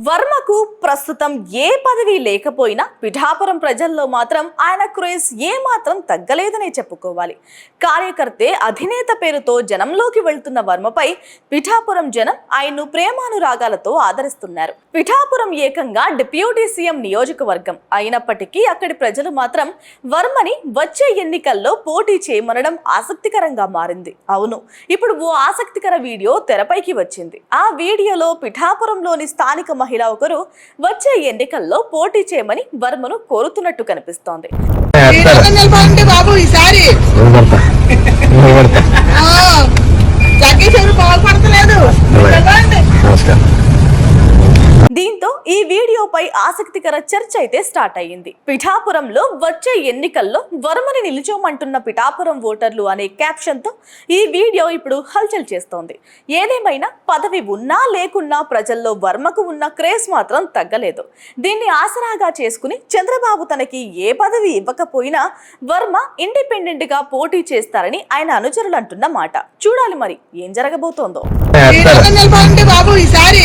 വർമ്മ వర్మకు ప్రస్తుతం ఏ పదవి లేకపోయినా పిఠాపురం ప్రజల్లో మాత్రం ఆయన క్రేజ్ ఏ మాత్రం తగ్గలేదనే చెప్పుకోవాలి. కార్యకర్తే అధినేత పేరుతో జనంలోకి వెళ్తున్న వర్మపై పిఠాపురం జనం ఆయన్ను ప్రేమానురాగాలతో ఆదరిస్తున్నారు. పిఠాపురం ఏకంగా డిప్యూటీ సీఎం నియోజకవర్గం. అయినప్పటికీ అక్కడి ప్రజలు మాత్రం వర్మని వచ్చే ఎన్నికల్లో పోటీ చేయమనడం ఆసక్తికరంగా మారింది. అవును ఇప్పుడు ఓ ఆసక్తికర వీడియో తెరపైకి వచ్చింది. ఆ వీడియోలో పిఠాపురంలోని స్థానిక మహిళ ఒకరు వచ్చే ఎన్నికల్లో పోటీ చేయమని వర్మను కోరుతున్నట్టు కనిపిస్తోంది. బాబు ఈసారి. దీంతో ఈ వీడియోపై ఆసక్తికర చర్చ అయితే స్టార్ట్ అయ్యింది. పిఠాపురంలో వచ్చే ఎన్నికల్లో వర్మని నిలిచోమంటున్న పిఠాపురం ఓటర్లు అనే క్యాప్షన్తో ఈ వీడియో ఇప్పుడు హల్చల్ చేస్తోంది. ఏదేమైనా పదవి ఉన్నా లేకున్నా ప్రజల్లో వర్మకు ఉన్న క్రేజ్ మాత్రం తగ్గలేదు. దీన్ని ఆసరాగా చేసుకుని చంద్రబాబు తనకి ఏ పదవి ఇవ్వకపోయినా వర్మ ఇండిపెండెంట్గా పోటీ చేస్తారని ఆయన అనుచరులు అంటున్న మాట. చూడాలి మరి ఏం జరగబోతోందో. నిలబడండి బాబు ఈసారి?